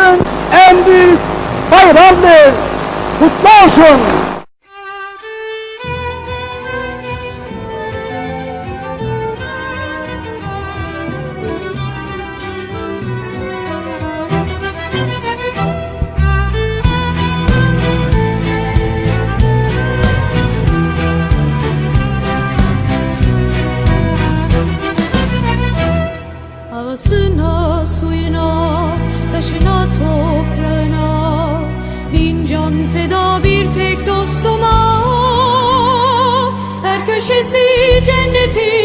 bugün en büyük bayramdır. Kutlu olsun. Havasına, suyuna, taşına, köşesi cenneti.